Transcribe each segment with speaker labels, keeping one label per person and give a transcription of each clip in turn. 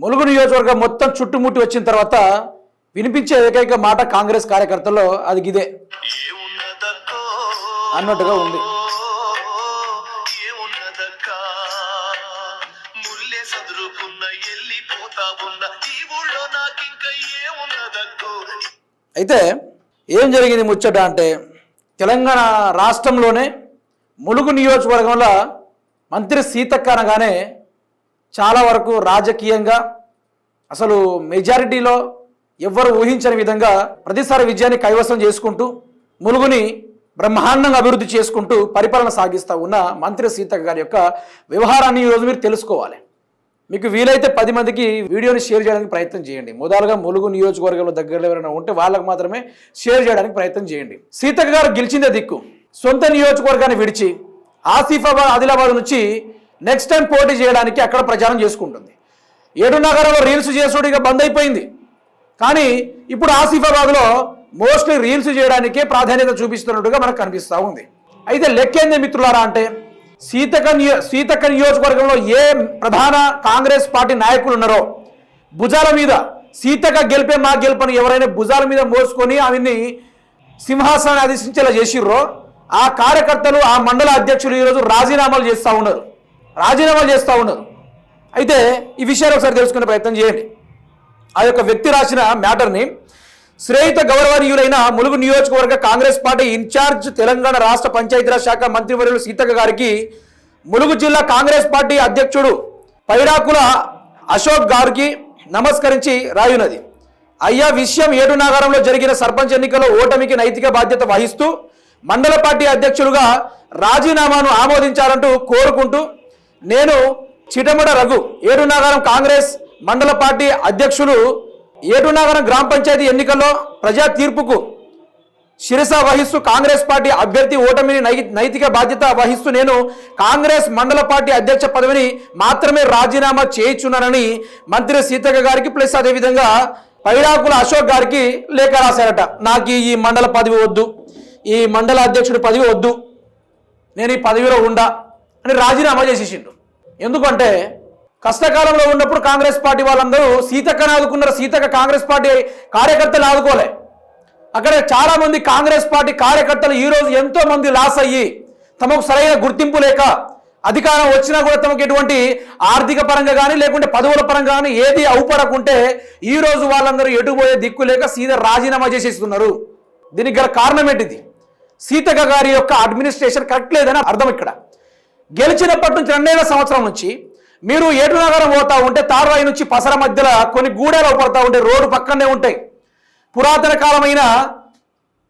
Speaker 1: ములుగు నియోజకవర్గం మొత్తం చుట్టుముట్టి వచ్చిన తర్వాత వినిపించే ఏకైక మాట కాంగ్రెస్ కార్యకర్తల్లో అది గిదే. అన్నట్టుగా ఉంది. అయితే ఏం జరిగింది ముచ్చట అంటే తెలంగాణ రాష్ట్రంలోనే ములుగు నియోజకవర్గంలో మంత్రి సీతక్క అనగానే చాలా వరకు రాజకీయంగా అసలు మెజారిటీలో ఎవ్వరు ఊహించని విధంగా ప్రతిసారి విజయాన్ని కైవసం చేసుకుంటూ ములుగుని బ్రహ్మాండంగా అభివృద్ధి చేసుకుంటూ పరిపాలన సాగిస్తూ ఉన్న మంత్రి సీతక్క గారి యొక్క వ్యవహారాన్ని ఈరోజు మీరు తెలుసుకోవాలి. మీకు వీలైతే పది మందికి వీడియోని షేర్ చేయడానికి ప్రయత్నం చేయండి. మొదలుగా ములుగు నియోజకవర్గంలో దగ్గరలో ఎవరైనా ఉంటే వాళ్ళకు మాత్రమే షేర్ చేయడానికి ప్రయత్నం చేయండి. సీతక్క గారు గెలిచిందే దిక్కు. సొంత నియోజకవర్గాన్ని విడిచి ఆసిఫాబాద్ ఆదిలాబాద్ నుంచి నెక్స్ట్ టైం పోటీ చేయడానికి అక్కడ ప్రచారం చేసుకుంటుంది. ఏడు నగరంలో రీల్స్ చేసుడు ఇక బంద్ అయిపోయింది. కానీ ఇప్పుడు ఆసిఫాబాద్లో మోస్ట్లీ రీల్స్ చేయడానికే ప్రాధాన్యత చూపిస్తున్నట్టుగా మనకు కనిపిస్తూ ఉంది. అయితే లెక్కేంది మిత్రులారా అంటే సీతక నియో సీతక్క నియోజకవర్గంలో ఏ ప్రధాన కాంగ్రెస్ పార్టీ నాయకులు ఉన్నారో భుజాల మీద సీతక గెలిపే మా గెలుపని ఎవరైనా భుజాల మీద మోసుకొని ఆమెని సింహాసనాన్ని అధిష్టించేలా చేసిర్రో ఆ కార్యకర్తలు ఆ మండల అధ్యక్షులు ఈరోజు రాజీనామాలు చేస్తూ ఉన్నారు. రాజీనామాలు చేస్తూ ఉన్నారు అయితే ఈ విషయాలు ఒకసారి తెలుసుకునే ప్రయత్నం చేయండి. ఆ యొక్క వ్యక్తి రాసిన మ్యాటర్ని శ్రేయిత గౌరవనీయులైన ములుగు నియోజకవర్గ కాంగ్రెస్ పార్టీ ఇన్ఛార్జ్ తెలంగాణ రాష్ట్ర పంచాయతీరాజ్ శాఖ మంత్రివర్యులు సీతక్క గారికి ములుగు జిల్లా కాంగ్రెస్ పార్టీ అధ్యక్షుడు పైరాకుల అశోక్ గారికి నమస్కరించి రాయునది. అయ్యా విషయం ఏడు నగరంలో జరిగిన సర్పంచ్ ఎన్నికల్లో ఓటమికి నైతిక బాధ్యత వహిస్తూ మండల పార్టీ అధ్యక్షులుగా రాజీనామాను ఆమోదించాలంటూ కోరుకుంటూ నేను చిటమడ రఘు ఏడునగరం కాంగ్రెస్ మండల పార్టీ అధ్యక్షులు. ఏటునగరం గ్రామ పంచాయతీ ఎన్నికల్లో ప్రజా తీర్పుకు శిరస వహిస్తూ కాంగ్రెస్ పార్టీ అభ్యర్థి ఓటమిని నై నైతిక బాధ్యత వహిస్తూ నేను కాంగ్రెస్ మండల పార్టీ అధ్యక్ష పదవిని మాత్రమే రాజీనామా చేయించున్నానని మంత్రి సీతక్క గారికి ప్లస్ అదేవిధంగా పైరాకుల అశోక్ గారికి లేఖ రాశారట. నాకు ఈ మండల పదవి వద్దు. ఈ మండల అధ్యక్షుడి పదవి వద్దు. నేను ఈ పదవిలో ఉండా అని రాజీనామా చేసేసిండు. ఎందుకంటే కష్టకాలంలో ఉన్నప్పుడు కాంగ్రెస్ పార్టీ వాళ్ళందరూ సీతక్కను ఆదుకున్నారు. సీతక్క కాంగ్రెస్ పార్టీ కార్యకర్తలు ఆదుకోలే. అక్కడ చాలామంది కాంగ్రెస్ పార్టీ కార్యకర్తలు ఈ రోజు లాస్ అయ్యి తమకు సరైన గుర్తింపు లేక అధికారం వచ్చినా కూడా తమకు ఎటువంటి ఆర్థిక పరంగా కానీ లేకుంటే పదవుల పరంగా కానీ ఏది అవుపడకుంటే ఈ రోజు వాళ్ళందరూ ఎటుపోయే దిక్కు లేక సీదా రాజీనామా చేసేస్తున్నారు. దీనికి గల కారణం ఏంటిది? సీతక్క గారి యొక్క అడ్మినిస్ట్రేషన్ కరెక్ట్ లేదని అర్థం ఇక్కడ. గెలిచినప్పటి నుంచి రెండేళ్ళ సంవత్సరం నుంచి మీరు ఏటు నగరం పోతా ఉంటే తారవాయి నుంచి పసర మధ్యలో కొన్ని గూడెలో పడతా ఉంటే రోడ్డు పక్కనే ఉంటాయి. పురాతన కాలమైన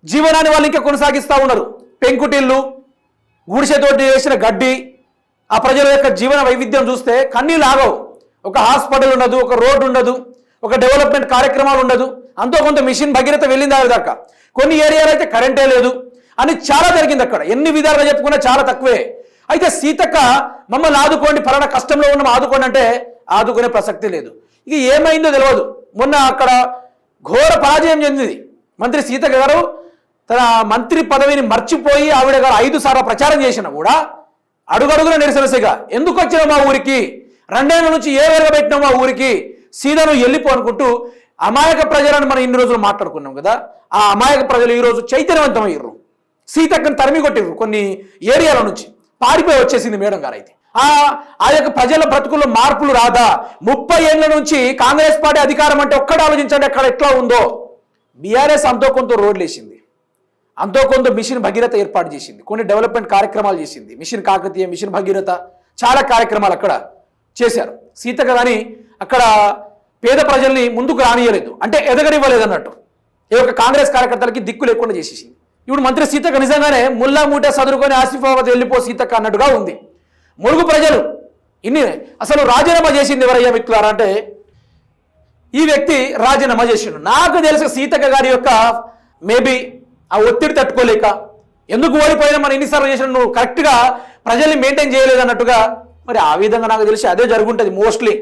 Speaker 1: జీవనాన్ని వాళ్ళు ఇంకా కొనసాగిస్తూ ఉన్నారు. పెంకుటిల్లు గుడిసెతోటి వేసిన గడ్డి ఆ ప్రజల యొక్క జీవన వైవిధ్యం చూస్తే కన్నీళ్ళు ఆగవు. ఒక హాస్పిటల్ ఉండదు ఒక రోడ్డు ఉండదు ఒక డెవలప్మెంట్ కార్యక్రమాలు ఉండదు. అంతో కొంత మిషన్ భగీరథ వెళ్ళింది ఆ దాకా. కొన్ని ఏరియాలో అయితే కరెంటే లేదు. అని చాలా జరిగింది అక్కడ. ఎన్ని విధాలుగా చెప్పుకున్నా చాలా తక్కువే. అయితే సీతక్క మమ్మల్ని ఆదుకోండి ఫలానా కష్టంలో ఉన్నాం ఆదుకోండి అంటే ఆదుకునే ప్రసక్తి లేదు. ఇక ఏమైందో తెలియదు మొన్న అక్కడ ఘోర పరాజయం చెందింది. మంత్రి సీతక్క గారు తన మంత్రి పదవిని మర్చిపోయి ఆవిడ గారు ఐదు సార్లు ప్రచారం చేసినా కూడా అడుగడుగున నిరసనసిగ ఎందుకు వచ్చినావు మా ఊరికి? రెండేళ్ళ నుంచి ఏ వేరుగా పెట్టినావు మా ఊరికి? సీతను వెళ్ళిపో అనుకుంటూ అమాయక ప్రజలను మనం ఇన్ని రోజులు మాట్లాడుకున్నాం కదా ఆ అమాయక ప్రజలు ఈరోజు చైతన్యవంతమయ్యారు సీతక్కను తరిమి కొట్టిర్రు కొన్ని ఏరియాల నుంచి. పారిపోయి వచ్చేసింది మేడం గారు అయితే. ఆ ఆ యొక్క ప్రజల బ్రతుకుల్లో మార్పులు రాదా? ముప్పై ఏళ్ళ నుంచి కాంగ్రెస్ పార్టీ అధికారం అంటే ఒక్కడ ఆలోచించండి అక్కడ ఎట్లా ఉందో. బీఆర్ఎస్ అంతో కొంత రోడ్లు వేసింది. అంతో కొంత మిషన్ భగీరథ ఏర్పాటు చేసింది. కొన్ని డెవలప్మెంట్ కార్యక్రమాలు చేసింది. మిషన్ కాకతీయ మిషన్ భగీరథ చాలా కార్యక్రమాలు అక్కడ చేశారు. సీతక్క కానీ అక్కడ పేద ప్రజల్ని ముందుకు రానియలేదు. అంటే ఎదగనివ్వలేదు అన్నట్టు ఈ యొక్క కాంగ్రెస్ కార్యకర్తలకి దిక్కు లేకుండా చేసేసింది. ఇప్పుడు మంత్రి సీతక్క నిజంగానే ముల్లా మూట చదువుకొని ఆసిఫాబాద్ వెళ్ళిపో సీతక్క అన్నట్టుగా ఉంది. మురుగు ప్రజలు ఇన్ని అసలు రాజీనామా చేసింది ఎవరయ్యా మిత్రులారా అంటే ఈ వ్యక్తి రాజీనామా చేసిండు. నాకు తెలిసి సీతక్క గారి యొక్క మేబీ ఆ ఒత్తిడి తట్టుకోలేక ఎందుకు ఓడిపోయినా మనం ఎన్నిసార్లు చేసిన నువ్వు కరెక్ట్గా ప్రజల్ని మెయింటైన్ చేయలేదు అన్నట్టుగా మరి ఆ విధంగా నాకు తెలిసి అదే జరుగుంటుంది మోస్ట్లీ.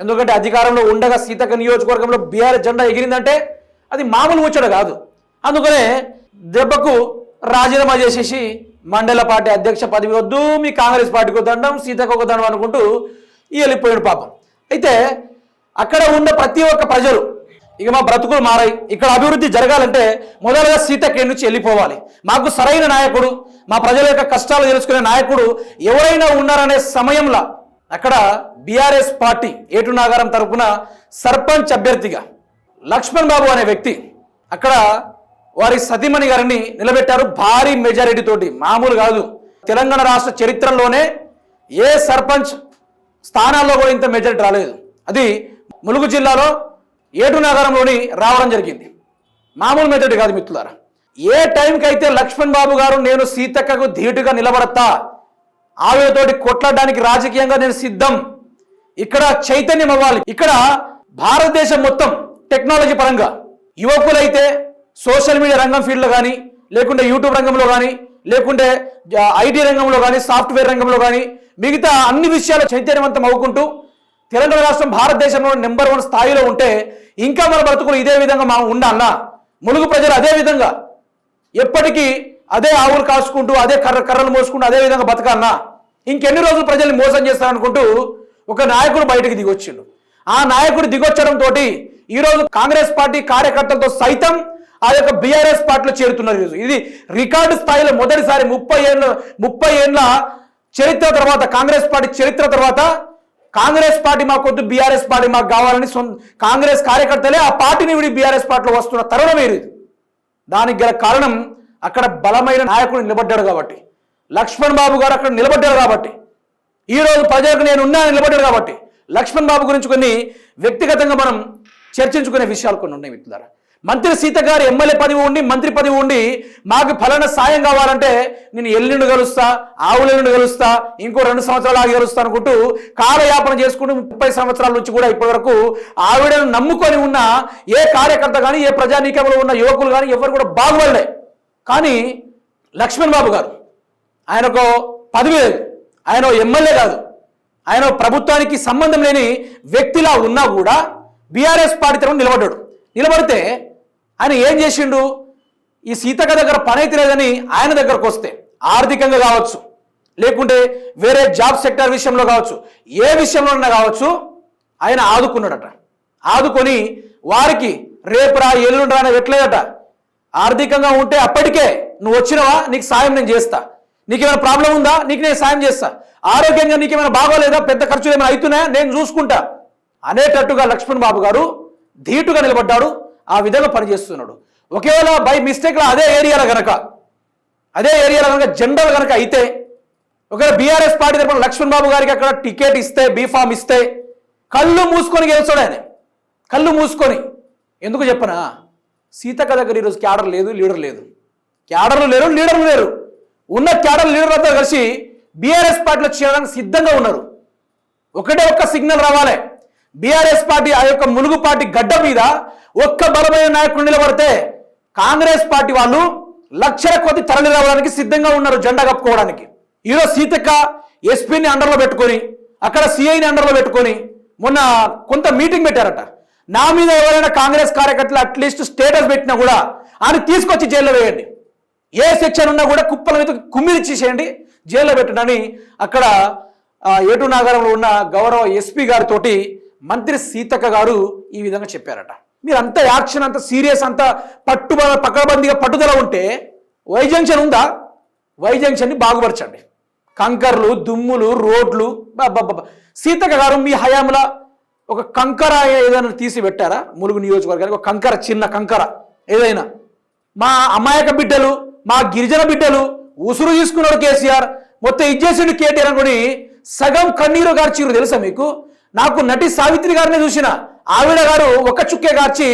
Speaker 1: ఎందుకంటే అధికారంలో ఉండగా సీతక్క నియోజకవర్గంలో బీఆర్ జెండా ఎగిరిందంటే అది మామూలు ముచ్చట కాదు. అందుకనే దెబ్బకు రాజీనామా చేసేసి మండల పార్టీ అధ్యక్ష పదవి వద్దు మీ కాంగ్రెస్ పార్టీకి దండం సీతకు ఒక దండం అనుకుంటూ వెళ్ళిపోయాడు పాపం. అయితే అక్కడ ఉన్న ప్రతి ఒక్క ప్రజలు ఇక మా బ్రతుకులు మారాయి. ఇక్కడ అభివృద్ధి జరగాలంటే మొదలుగా సీతకి నుంచి వెళ్ళిపోవాలి. మాకు సరైన నాయకుడు మా ప్రజల యొక్క కష్టాలు తెలుసుకునే నాయకుడు ఎవరైనా ఉన్నారనే సమయంలో అక్కడ బీఆర్ఎస్ పార్టీ ఏటు నాగారం తరఫున సర్పంచ్ అభ్యర్థిగా లక్ష్మణ్ బాబు అనే వ్యక్తి అక్కడ వారి సతీమణి గారిని నిలబెట్టారు భారీ మెజారిటీ తోటి. మామూలు కాదు. తెలంగాణ రాష్ట్ర చరిత్రలోనే ఏ సర్పంచ్ స్థానాల్లో కూడా ఇంత మెజారిటీ రాలేదు. అది ములుగు జిల్లాలో ఏటు నగరంలోని రావడం జరిగింది. మామూలు మెజారిటీ కాదు మిత్రులారా. ఏ టైంకి అయితే లక్ష్మణ్ బాబు గారు నేను సీతక్కకు ధీటుగా నిలబడతా ఆవిడతోటి కొట్లాడడానికి రాజకీయంగా నేను సిద్ధం ఇక్కడ చైతన్యం అవ్వాలి ఇక్కడ భారతదేశం మొత్తం టెక్నాలజీ పరంగా యువకులైతే సోషల్ మీడియా రంగం ఫీల్డ్లో కానీ లేకుంటే యూట్యూబ్ రంగంలో కానీ లేకుంటే ఐటీ రంగంలో కానీ సాఫ్ట్వేర్ రంగంలో కానీ మిగతా అన్ని విషయాలు చైతన్యవంతం అవ్వుకుంటూ తెలంగాణ రాష్ట్రం భారతదేశంలో నెంబర్ వన్ స్థాయిలో ఉంటే ఇంకా మన బ్రతుకులు ఇదే విధంగా మనం ఉండాలన్నా ములుగు ప్రజలు అదే విధంగా. ఎప్పటికీ అదే ఆవులు కాసుకుంటూ అదే కర్ర కర్రలు మోసుకుంటూ అదే విధంగా బతకాలన్నా ఇంకెన్ని రోజులు ప్రజల్ని మోసం చేస్తారనుకుంటూ ఒక నాయకుడు బయటకు దిగొచ్చిండు. ఆ నాయకుడు దిగొచ్చడంతో ఈరోజు కాంగ్రెస్ పార్టీ కార్యకర్తలతో సైతం ఆ యొక్క బీఆర్ఎస్ పార్టీలో చేరుతున్నారు ఈరోజు. ఇది రికార్డు స్థాయిలో మొదటిసారి ముప్పై ఏళ్ళ ముప్పై ఏళ్ళ చరిత్ర తర్వాత కాంగ్రెస్ పార్టీ చరిత్ర తర్వాత కాంగ్రెస్ పార్టీ మాకొద్దు బీఆర్ఎస్ పార్టీ మాకు కావాలని కాంగ్రెస్ కార్యకర్తలే ఆ పార్టీని విడి బీఆర్ఎస్ పార్టీలో వస్తున్న తరుణం ఇది. దానికి గల కారణం అక్కడ బలమైన నాయకుడు నిలబడ్డాడు కాబట్టి. లక్ష్మణ్ బాబు గారు అక్కడ నిలబడ్డాడు కాబట్టి. ఈ రోజు ప్రజలకు నేను ఉన్నా నిలబడ్డాడు కాబట్టి. లక్ష్మణ్ బాబు గురించి కొన్ని వ్యక్తిగతంగా మనం చర్చించుకునే విషయాలు కొన్ని ఉన్నాయి మిత్రులారా. మంత్రి సీత గారు ఎమ్మెల్యే పదవి ఉండి మంత్రి పదవి ఉండి మాకు ఫలానా సాయం కావాలంటే నేను ఎల్లుండి కలుస్తా ఆవులెల్లుండి కలుస్తా ఇంకో రెండు సంవత్సరాలు ఆగి కలుస్తా అనుకుంటూ కాలయాపన చేసుకుంటూ ముప్పై సంవత్సరాల నుంచి కూడా ఇప్పటి వరకు ఆవిడను నమ్ముకొని ఉన్న ఏ కార్యకర్త కానీ ఏ ప్రజానీకంలో ఉన్న యువకులు కానీ ఎవరు కూడా బాగుపడలే. కానీ లక్ష్మణ్ బాబు గారు ఆయనకు పదవి లేదు. ఆయన ఎమ్మెల్యే కాదు. ఆయన ప్రభుత్వానికి సంబంధం లేని వ్యక్తిలా ఉన్నా కూడా బీఆర్ఎస్ పార్టీ తరఫున నిలబడ్డాడు. నిలబడితే ఆయన ఏం చేసిండు? ఈ సీతక్క దగ్గర పని అయితే లేదని ఆయన దగ్గరకు వస్తే ఆర్థికంగా కావచ్చు లేకుంటే వేరే జాబ్ సెక్టర్ విషయంలో కావచ్చు ఏ విషయంలో కావచ్చు ఆయన ఆదుకున్నాడట. ఆదుకొని వారికి రేపురా ఎల్లుండ్రా అని పెట్టలేదట ఆర్థికంగా ఉంటే అప్పటికే నువ్వు వచ్చినవా? నీకు సాయం నేను చేస్తా. నీకేమైనా ప్రాబ్లం ఉందా? నీకు నేను సాయం చేస్తా. ఆరోగ్యంగా నీకేమైనా బాగోలేదా? పెద్ద ఖర్చులు ఏమైనా అవుతున్నాయా? నేను చూసుకుంటా అనేటట్టుగా లక్ష్మణ్ బాబు గారు ధీటుగా నిలబడ్డాడు. ఆ విధంగా పనిచేస్తున్నాడు. ఒకవేళ బై మిస్టేక్లో అదే ఏరియాలో గనక అదే ఏరియాలో కనుక జనరల్ కనుక అయితే ఒకవేళ బీఆర్ఎస్ పార్టీ తరఫున లక్ష్మణ్ బాబు గారికి అక్కడ టికెట్ ఇస్తే బీఫామ్ ఇస్తే కళ్ళు మూసుకొని గెలుస్తాడు ఆయన. కళ్ళు మూసుకొని. ఎందుకు చెప్పనా? సీతక్క దగ్గర ఈరోజు క్యాడర్ లేదు లీడర్ లేదు. క్యాడర్లు లేరు లీడర్లు లేరు. ఉన్న క్యాడర్ లీడర్లతో కలిసి బీఆర్ఎస్ పార్టీలో చేరడానికి సిద్ధంగా ఉన్నారు. ఒకటే ఒక్క సిగ్నల్ రావాలి. బీఆర్ఎస్ పార్టీ ఆ యొక్క ములుగు పార్టీ గడ్డ మీద ఒక్క బలమైన నాయకుడు నిలబడితే కాంగ్రెస్ పార్టీ వాళ్ళు లక్షల కొద్ది తరలి రావడానికి సిద్ధంగా ఉన్నారు జెండా కప్పుకోవడానికి. ఈరోజు సీతక్క ఎస్పీని అండర్లో పెట్టుకొని అక్కడ సిఐని అండర్లో పెట్టుకొని మొన్న కొంత మీటింగ్ పెట్టారట. నా మీద ఎవరైనా కాంగ్రెస్ కార్యకర్తలు అట్లీస్ట్ స్టేటస్ పెట్టినా కూడా ఆయన తీసుకొచ్చి జైల్లో వేయండి. ఏ సెక్షన్ ఉన్నా కూడా కుప్పల మీద కుమ్మిరి చేసేయండి జైల్లో పెట్టడని అక్కడ ఏటు నగరంలో ఉన్న గౌరవ ఎస్పీ గారితోటి మంత్రి సీతక్క గారు ఈ విధంగా చెప్పారట. మీరు అంత యాక్షన్ అంత సీరియస్ అంత పట్టుబల పక్కబందిగా పట్టుదల ఉంటే వై జంక్షన్ ఉందా? వై జంక్షన్ని బాగుపరచండి. కంకర్లు దుమ్ములు రోడ్లు బాబా సీతక్క గారు మీ హయాంలో ఒక కంకర ఏదైనా తీసి పెట్టారా ములుగు నియోజకవర్గానికి ఒక కంకర చిన్న కంకర ఏదైనా. మా అమాయక బిడ్డలు మా గిరిజన బిడ్డలు ఉసురు తీసుకున్నాడు కేసీఆర్. మొత్తం ఇచ్చేసిండు కేటీఆర్ అనుకుని సగం కన్నీరు గార్చిరు తెలుసా మీకు? నాకు నటి సావిత్రి గారిని చూసిన ఆవిడ గారు ఒక చుక్కే గార్చి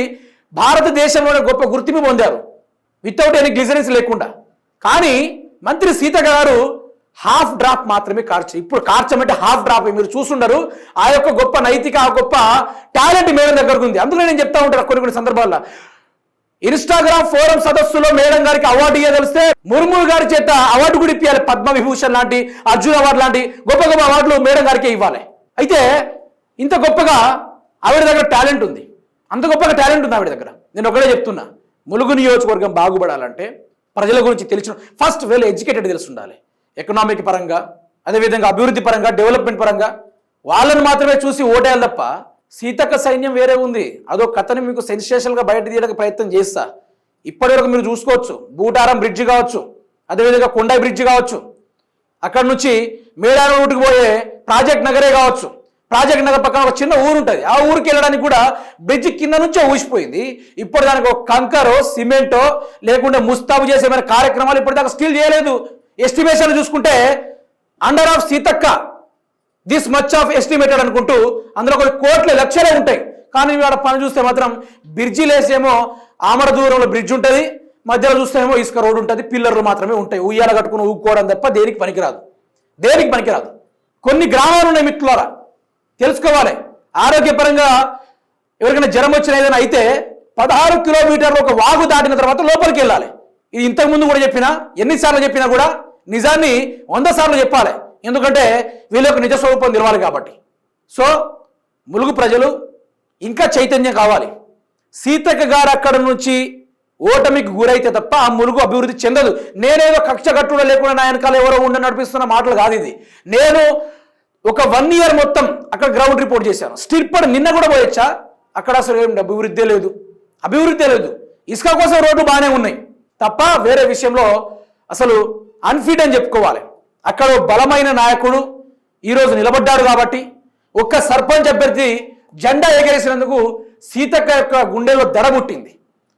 Speaker 1: భారతదేశంలోనే గొప్ప గుర్తింపు పొందారు. వితౌట్ ఎనీ గ్లిజరెన్స్ లేకుండా. కానీ మంత్రి సీత గారు హాఫ్ డ్రాప్ మాత్రమే కార్చు ఇప్పుడు కార్చమంటే హాఫ్ డ్రాప్ మీరు చూసుండరు ఆ యొక్క గొప్ప నైతిక ఆ గొప్ప టాలెంట్ మేడం దగ్గరకు ఉంది. అందులో నేను చెప్తా ఉంటాను కొన్ని కొన్ని సందర్భాల్లో. ఇన్స్టాగ్రామ్ ఫోరం సదస్సులో మేడం గారికి అవార్డు ఇవ్వదలిస్తే ముర్ము గారి చేత అవార్డు కూడా ఇప్పించాలి పద్మ విభూషణ్ లాంటి అర్జున్ అవార్డు లాంటి గొప్ప గొప్ప అవార్డులు మేడం గారికి ఇవ్వాలి. అయితే ఇంత గొప్పగా ఆవిడ దగ్గర టాలెంట్ ఉంది. అంత గొప్పగా టాలెంట్ ఉంది ఆవిడ దగ్గర. నేను ఒకటే చెప్తున్నా. ములుగు నియోజకవర్గం బాగుపడాలంటే ప్రజల గురించి తెలిసిన ఫస్ట్ వెల్ ఎడ్యుకేటెడ్ తెలిసి ఉండాలి ఎకనామిక్ పరంగా అదేవిధంగా అభివృద్ధి పరంగా డెవలప్మెంట్ పరంగా వాళ్ళని మాత్రమే చూసి ఓటేయాలి తప్ప సీతక్క సైన్యం వేరే ఉంది. అదో కథని మీకు సెన్సేషన్గా బయట తీయడానికి ప్రయత్నం చేస్తా. ఇప్పటివరకు మీరు చూసుకోవచ్చు. బూటారం బ్రిడ్జ్ కావచ్చు. అదేవిధంగా కొండాయి బ్రిడ్జ్ కావచ్చు. అక్కడ నుంచి మేడారం రూట్కి పోయే ప్రాజెక్ట్ నగరే కావచ్చు. ప్రాజెక్ట్ నగర్ పక్కన ఒక చిన్న ఊరు ఉంటుంది. ఆ ఊరికి వెళ్ళడానికి కూడా బ్రిడ్జ్ కింద నుంచే ఊసిపోయింది. ఇప్పుడు దానికి ఒక కంకరో సిమెంటో లేకుంటే ముస్తాబు చేసే ఏమైనా కార్యక్రమాలు ఇప్పటిదాకా స్టిల్ చేయలేదు. ఎస్టిమేషన్ చూసుకుంటే under of Seethakka this much of estimated అనుకుంటూ అందులో కొన్ని కోట్ల లక్షలే ఉంటాయి. కానీ వాడ పని చూస్తే మాత్రం బ్రిడ్జి లేసేమో ఆమర దూరంలో బ్రిడ్జ్ ఉంటుంది. మధ్యలో చూస్తేమో ఇసుక రోడ్డు ఉంటుంది. పిల్లర్లు మాత్రమే ఉంటాయి. ఉయ్యాల కట్టుకుని ఊక్కోవడం తప్ప దేనికి పనికిరాదు. దేనికి పనికిరాదు. కొన్ని గ్రామాలు ఉన్నాయి మిత్రులారా. తెలుసుకోవాలి. ఆరోగ్యపరంగా ఎవరికైనా జ్వరం వచ్చిన ఏదైనా అయితే పదహారు కిలోమీటర్లు ఒక వాగు దాటిన తర్వాత లోపలికి వెళ్ళాలి. ఇది ఇంతకు ముందు కూడా చెప్పినా ఎన్నిసార్లు చెప్పినా కూడా నిజాన్ని వంద సార్లు చెప్పాలి. ఎందుకంటే వీళ్ళకు నిజ స్వరూపం తెలవాలి కాబట్టి. సో ములుగు ప్రజలు ఇంకా చైతన్యం కావాలి. సీతక్క గారు అక్కడ నుంచి ఓటమికి గురైతే తప్ప ఆ ములుగు అభివృద్ధి చెందదు. నేనేదో కక్ష కట్టుడు లేకుండా నా వెనకాల ఎవరో ఉండ నడిపిస్తున్న మాటలు కాదు ఇది. నేను ఒక వన్ ఇయర్ మొత్తం అక్కడ గ్రౌండ్ రిపోర్ట్ చేశాను. స్టిర్పర్ నిన్న కూడా పోయొచ్చా? అక్కడ అసలు ఏం అభివృద్ధి లేదు. అభివృద్ధి లేదు. ఇసుక కోసం రోడ్లు బాగానే ఉన్నాయి. తప్ప వేరే విషయంలో అసలు అన్ఫిట్ అని చెప్పుకోవాలి. అక్కడ ఓ బలమైన నాయకుడు ఈరోజు నిలబడ్డాడు కాబట్టి ఒక్క సర్పంచ్ అభ్యర్థి జెండా ఎగరేసినందుకు సీతక్క యొక్క గుండెలో దడ పుట్టింది.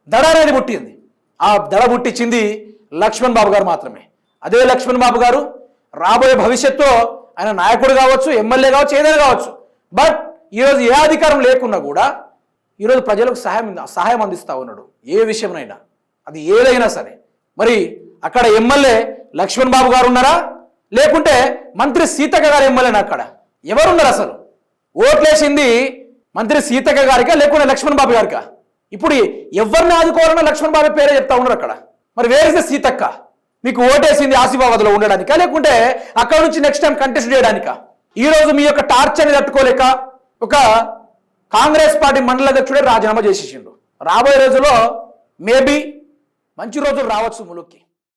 Speaker 1: దడ అనేది పుట్టింది. ఆ దడ పుట్టించింది లక్ష్మణ్ బాబు గారు మాత్రమే. అదే లక్ష్మణ్ బాబు గారు రాబోయే భవిష్యత్తులో ఆయన నాయకుడు కావచ్చు ఎమ్మెల్యే కావచ్చు ఏదైనా కావచ్చు. బట్ ఈరోజు ఏ అధికారం లేకున్నా కూడా ఈరోజు ప్రజలకు సహాయం సహాయం అందిస్తూ ఉన్నాడు. ఏ విషయంనైనా. అది ఏదైనా సరే. మరి అక్కడ ఎమ్మెల్యే లక్ష్మణ్ బాబు గారు ఉన్నారా? లేకుంటే మంత్రి సీతక్క గారు ఎమ్మెల్యేనా అక్కడ ఎవరున్నారు అసలు? ఓట్లేసింది మంత్రి సీతక్క గారికా లేకుంటే లక్ష్మణ్ బాబు గారికా? ఇప్పుడు ఎవరిని ఆదుకోవాలన్నా లక్ష్మణ్ బాబు పేరే చెప్తా ఉన్నారు అక్కడ. మరి వేరే సీతక్క? మీకు ఓటేసింది ఆసిఫాబాద్లో ఉండడానికా? లేకుంటే అక్కడ నుంచి నెక్స్ట్ టైం కంటెస్ట్ చేయడానికా? ఈ రోజు మీ యొక్క టార్చర్ని తట్టుకోలేక ఒక కాంగ్రెస్ పార్టీ మండల అధ్యక్షుడే రాజీనామా చేసేసిండు. రాబోయే రోజుల్లో మేబీ మంచి రోజులు రావచ్చు ములుక్కి.